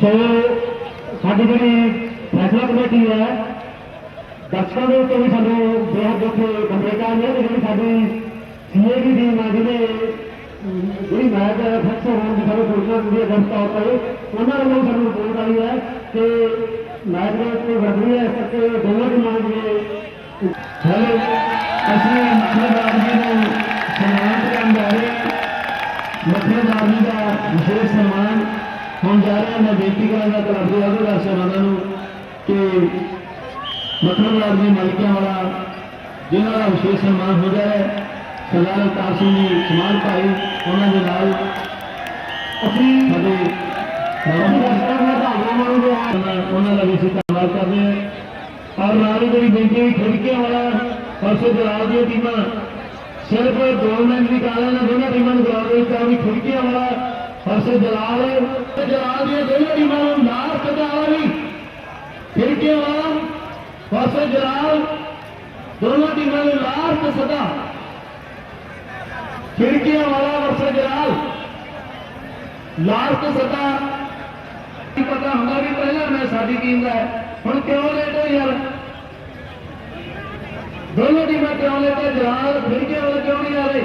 ਸੋ, ਸਾਡੀ ਜਿਹੜੀ ਫੈਸਲਾ ਕਮੇਟੀ ਹੈ ਦਰਸ਼ਕਾਂ ਦੇ ਉੱਤੇ ਵੀ ਸਾਨੂੰ ਬਹੁਤ ਬਹੁਤ ਗੰਭੀਰਤਾ ਹੈ ਕਿ ਜਿਹੜੀ ਸਾਡੀ ਸੀਏ ਦੀ ਟੀਮ ਹੈ ਜਿਹਨੇ ਜਿਹੜੀ ਮੈਚ ਫਿਕਸ ਹੋਣ ਦੀ ਸਾਨੂੰ ਸੂਚਨਾ ਦਿੰਦੀ ਹੈ ਗਸਤ ਤੌਰ ਉਹਨਾਂ ਵੱਲੋਂ ਸਾਨੂੰ ਰਿਪੋਰਟ ਆਈ ਹੈ ਕਿ ਮੈਚ ਦੇ ਉੱਤੇ ਗੜਬੜੀ ਹੈ, ਇਸ ਕਰਕੇ ਦੋਨੋਂ ਟੀਮਾਂ ਦੇ ਹੈਲੋ ਅਸੀਂ ਮੱਖਣਦਾਰ ਜੀ ਨੂੰ ਸਨਮਾਨ ਕਰਨ ਜਾ ਰਹੇ ਹਾਂ। ਮੱਖਣਦਾਰ ਜੀ ਹੁਣ ਜਾ ਰਹੇ ਮੈਂ ਬੇਨਤੀ ਕਰਾਂਗਾ ਕਲੱਬ ਦੇ ਅਹੁਦੇਦਾਰ ਸਾਹਿਬਾਨਾਂ ਨੂੰ ਕਿ ਮੱਖਣਦਾਰ ਜੀ ਮਾਲਕਿਆਂ ਵਾਲਾ, ਜਿਨ੍ਹਾਂ ਦਾ ਵਿਸ਼ੇਸ਼ ਸਨਮਾਨ ਹੋ ਜਾਏ ਸਰਦਾਰ ਅਵਤਾਰ ਸਿੰਘ ਜੀ ਸਮਾਨ ਭਾਈ, ਉਹਨਾਂ ਦੇ ਨਾਲ ਅਸੀਂ ਸਾਡੇ ਰਾਮ ਉਹਨਾਂ- ਦਾ ਵੀ ਅਸੀਂ ਧੰਨਵਾਦ ਕਰਦੇ ਹਾਂ। ਔਰ ਨਾਲ ਹੀ ਜਿਹੜੀ ਬੇਨਤੀ ਖਿੜਕੀਆਂ ਵਾਲਾ ਪਰਸੋਂ ਜਲਾਲ ਦੀਆਂ ਟੀਮਾਂ, ਸਿਰਫ ਦੋ ਦੀ ਕਾਲਾਂ ਨਾਲ ਦੋਨਾਂ ਟੀਮਾਂ ਨੂੰ ਗਰਾਊਂਡ ਵਿੱਚ ਆ ਵੀ ਖਿੜਕੀਆਂ ਵਾਲਾ ਪਰਸੇ ਜਲਾਲ ਤੇ ਜਲਾਲ ਦੀਆਂ ਦੋਵੇਂ ਟੀਮਾਂ ਨੂੰ ਨਾਰ ਪਜਾਵਾ ਵੀ ਫਿਰ ਕੇ ਵਾਲਾ ਪਰਸੇ ਜਲਾਲ ਦੋਨੋਂ ਟੀਮਾਂ ਨੂੰ ਨਾਰ ਤੇ ਸਦਾ। ਖਿੜਕੀਆਂ ਵਾਲਾ ਵਰਸੇ ਜਲਾਲ? ਲਾਰ ਤੇ ਸਦਾ। ਪਤਾ ਹੁੰਦਾ ਵੀ ਪਹਿਲਾਂ ਮੈਂ ਸਾਡੀ ਟੀਮ ਦਾ ਹੁਣ ਕਿਉਂ ਲੇਟ ਹੋ ਯਾਰ? ਦੋਨੋਂ ਟੀਮਾਂ ਕਿਉਂ ਲੇਟ ਹੈ ਜਲਾਲ ਖਿੜਕੀਆਂ ਵਾਲਾ ਕਿਉਂ ਨਹੀਂ ਆ ਰਹੇ